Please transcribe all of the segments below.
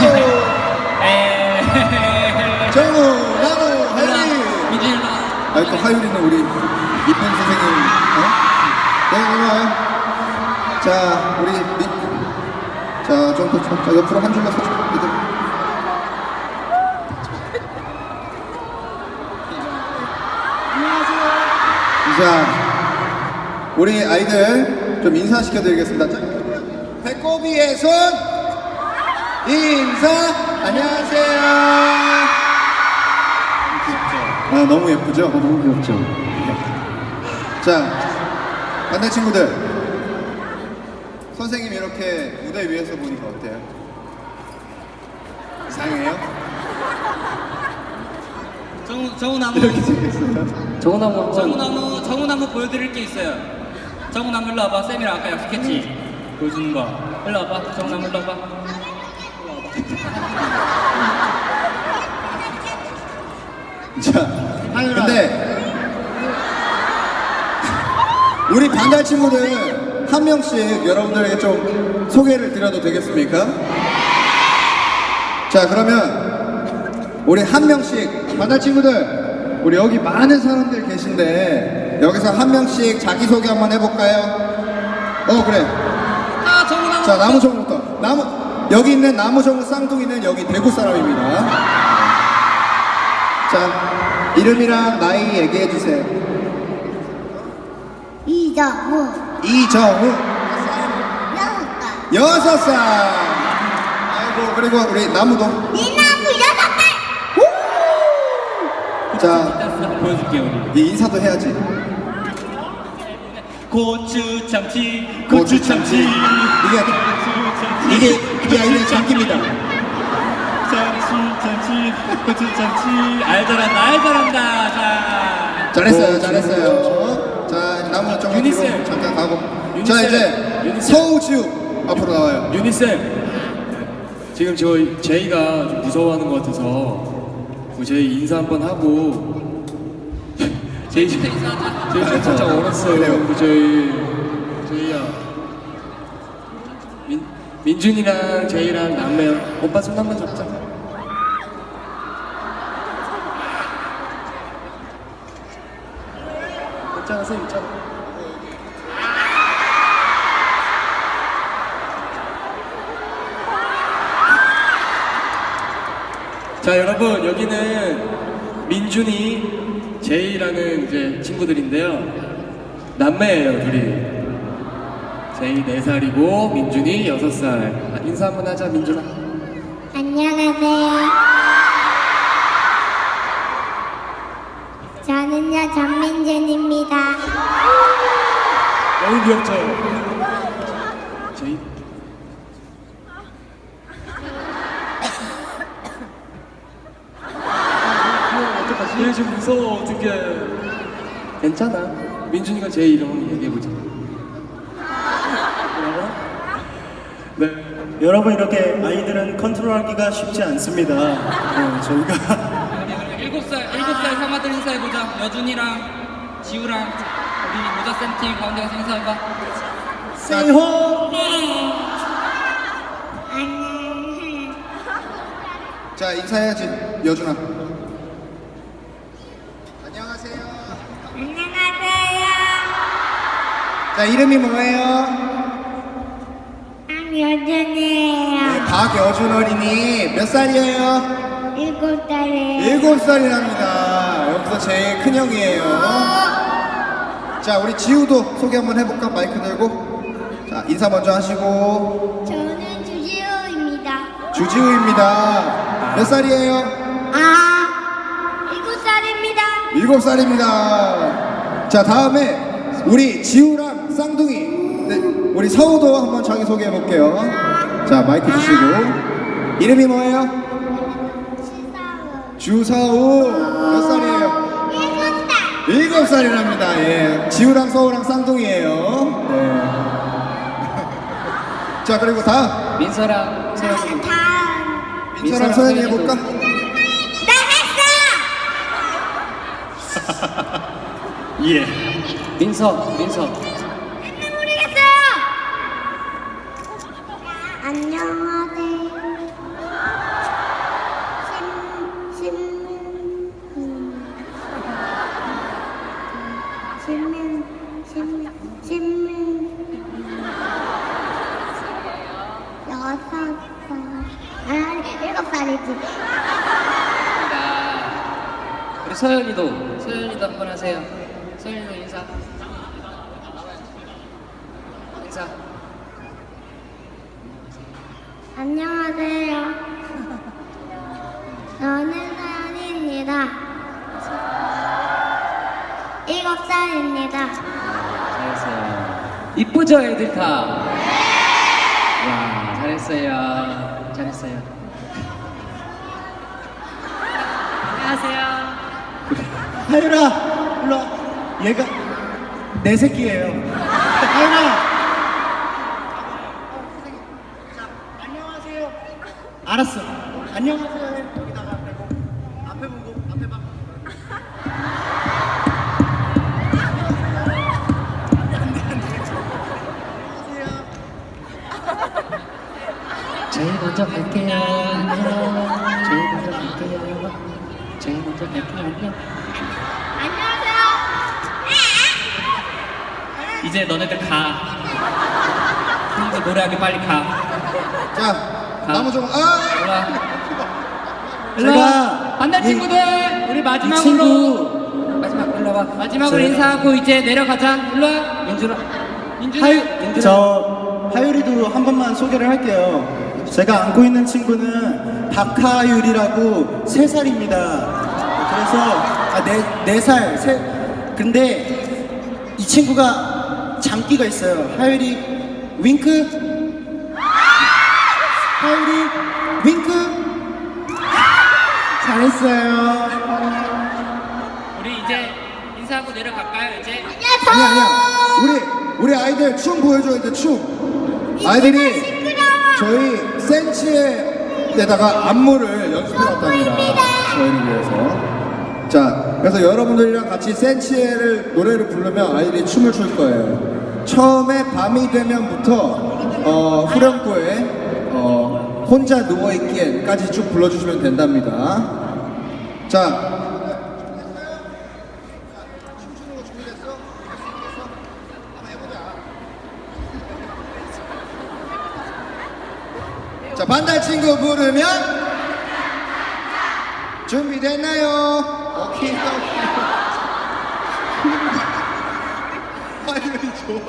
서우, 에. 정우, 나무, 하율이. 민준이 일로 와. 아, 또 하율이는 우리 이쁜 선생님. 어? 네, 일어나요. 자, 우리 미, 자, 좀 더, 자, 옆으로 한 줄만 서줘. 이들. 자, 우리 아이들 좀 인사시켜드리겠습니다. 자, 배꼽이의 손 인사 안녕하세요. 아 너무 예쁘죠? 너무 귀엽죠. 자, 반대 친구들 선생님 이렇게 무대 위에서 보니까 어때요? 이상해요? 정우 정우나무. 이렇게 생겼어요. 정은하고 한번 정우나무 정우나무 보여드릴 게 있어요. 정우나무 일로 와봐. 쌤이랑 아까 약속했지. 보여주는 거. 일로 와봐. 정우나무 일로 와봐. 자, 근데 우리 반달 친구들 한 명씩 여러분들에게 좀 소개를 드려도 되겠습니까? 자, 그러면 우리 한 명씩 반달 친구들 우리 여기 많은 사람들 계신데 여기서 한 명씩 자기 소개 한번 해볼까요? 어 그래. 아. 자 나무 정부터 나무 여기 있는 나무정부 쌍둥이는 여기 대구 사람입니다. 자 이름이랑 나이 얘기해 주세요. 이정우 이정우 여섯 살 여섯 살. 아이고 그리고 우리 나무동 이나무 여섯 살자 이따 보여줄게 우리. 이 인사도 해야지. 고추 참치 고추 참치 이게 이게 이게 아니라 장기입니다. 참치 참치 고추 참치 알 잘한다 알 잘한다 자 잘했어요 잘했어요. 자 나무정 유니쌤. 뒤로 잠깐 가고. 유니쌤. 자 이제 유니쌤. 서우지우 앞으로 나와요. 유니쌤 지금 저 제이가 좀 무서워하는 것 같아서 그 제이 인사 한번 하고 제이 좀- 제이 좀 살짝 얼었어요. 그 저희 제이야. 민, 민준이랑 제이랑 남매 오빠 손 한 번 잡자. 있잖아 쌤 있잖아. 자 여러분 여기는 민준이 제이라는 이제 친구들인데요. 남매예요 둘이. 제이 4살이고 민준이 6살. 아, 인사 한번 하자 민준아. 안녕하세요. 저는요 전민준입니다. 너무 귀엽죠? 제이 어떡하지? 얘 지금 무서워 어떡해 괜찮아 민준이가 제이 이름 한번 얘기해보자? 네 여러분 이렇게 아이들은 컨트롤하기가 쉽지 않습니다. 어, 저희가 우리 우리 일곱 살 일곱 살 형아들 인사해 보자. 여준이랑 지우랑 우리 모자 쌤팀 가운데 가서 인사해봐. 안녕 자 인사해야지 여준아. 자 이름이 뭐예요? 안여준이에요 박여준 어린이 몇 살이에요? 일곱 살이에요 일곱 살이랍니다. 여기서 제일 큰 형이에요. 자 우리 지우도 소개 한번 해볼까? 마이크 들고. 자 인사 먼저 하시고 저는 주지호입니다 주지우입니다. 몇 살이에요? 아 일곱 살입니다 일곱 살입니다. 자 다음에 우리 지우랑 쌍둥이 네, 우리 서우도 한번 자기 소개해 볼게요. 자 마이크 주시고 이름이 뭐예요? 주서우 몇 살이에요? 일곱 살 일곱 살이랍니다. 예. 지우랑 서우랑 쌍둥이에요. 네. 자 그리고 다음 민서랑 다음 민서랑 서연이 해볼까? 나 했어 예. 민서 민서 서연이도 서연이도 한번 하세요. 서연이도 인사. 인사. 안녕하세요. 저는 서연입니다. 일곱 살입니다. 잘했어요. 이쁘죠 애들 다. 와 잘했어요. 잘했어요. 안녕하세요. 하율아, 일로 와. 얘가 내 새끼예요. 하율아. 안녕하세요. 알았어. 안녕하세요. 해. 여기다가 대고 앞에 보고 앞에 봐. 제일 먼저 갈게요. 안녕. 제일 먼저 갈게요. 제일 먼저 갈게요. 안녕. 안녕하세요. 이제 너네들 가. 형들 노래하기 빨리 가. 자, 나무 좀, 아! 올라. 제가 만날 이- 친구들 우리 마지막으로 이 친구 마지막 일로 와. 마지막으로 제가- 인사하고 이제 내려가자. 일로 와. 민준아. 민준아. 하유. 저 하율이도 한 번만 소개를 할게요. 제가 안고 있는 친구는 박하율이라고 세 살입니다. 그래서 아 네 네 살. 세. 근데 이 친구가 장기가 있어요. 하율이 윙크. 하율이 윙크. 잘했어요. 우리 이제 인사하고 내려갈까요? 이제. 아니야, 아니야. 우리, 우리 아이들 춤 보여줘야 돼, 춤. 아이들이 저희 센치에다가 안무를 연습해 왔답니다. 저희를 위해서. 자, 그래서 여러분들이랑 같이 센치에를 노래를 부르면 아이들이 춤을 출 거예요. 처음에 밤이 되면부터 어, 후렴구에 어, 혼자 누워 있기엔까지 쭉 불러주시면 된답니다. 자, 자, 반달 친구 부르면 준비됐나요? 좋아.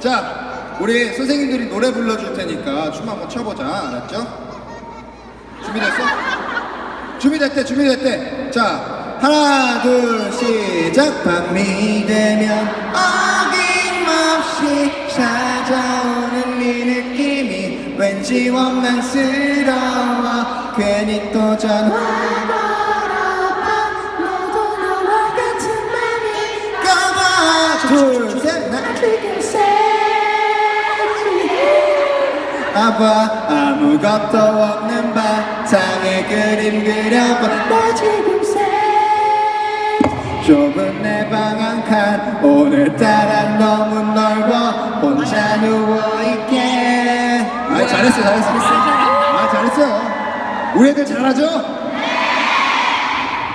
자, 우리 선생님들이 노래 불러줄 테니까 춤 한번 춰보자. 알았죠? 준비됐어? 준비됐대, 준비됐대. 자, 하나, 둘, 시작. 밤이 되면 어김없이 찾아오는 네 느낌이 왠지 원망스러워. 괜히 또 전화 둘, 셋, 넷. 아봐 아무것도 없는 바탕에 그림 그려봐 나 지금 새 좁은 내 방 한 칸 오늘따라 너무 넓어 혼자 누워있게 아 잘했어 잘했어 아 잘했어 우리 애들 잘하죠?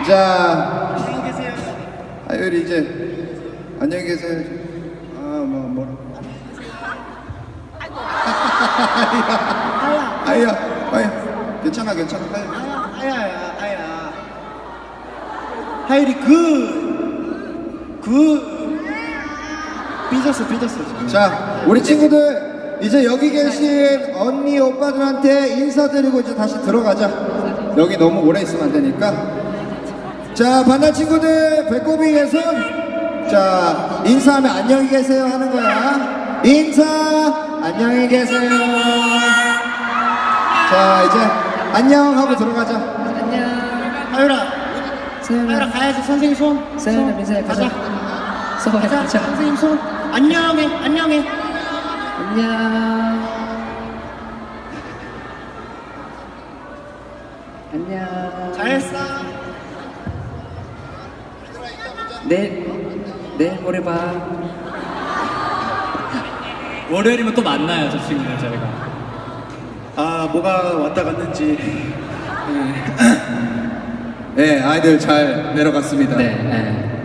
자 안녕히 계세요. 아유리 이제 안녕히 계세요 아 뭐 뭐. 아야 아야 아야 괜찮아 괜찮아 아야. 아야, 아야, 아야. 하율이 그, 그, 삐졌어, 삐졌어, 지금. 자, 우리 친구들 이제 여기 계신 언니 오빠들한테 인사드리고 이제 다시 들어가자. 여기 너무 오래 있으면 안 되니까. 자, 반달 친구들 배꼽이 예선. 자, 인사하면 안녕히 계세요 하는 거야. 인사 안녕히 계세요. 자, 이제 안녕 하고 들어가자. 하율아, 하율아 가야지, 선생님 손. 서연아 민서야 가자. 서연아 가자, 가자. 선생님 손. 안녕해, 안녕해. 안녕. 안녕. 잘했어. 내일 내일 모레 봐. 월요일이면 또 만나요, 저 친구들 저희가. 아, 뭐가 왔다 갔는지. 네, 아이들 잘 내려갔습니다. 네. 네.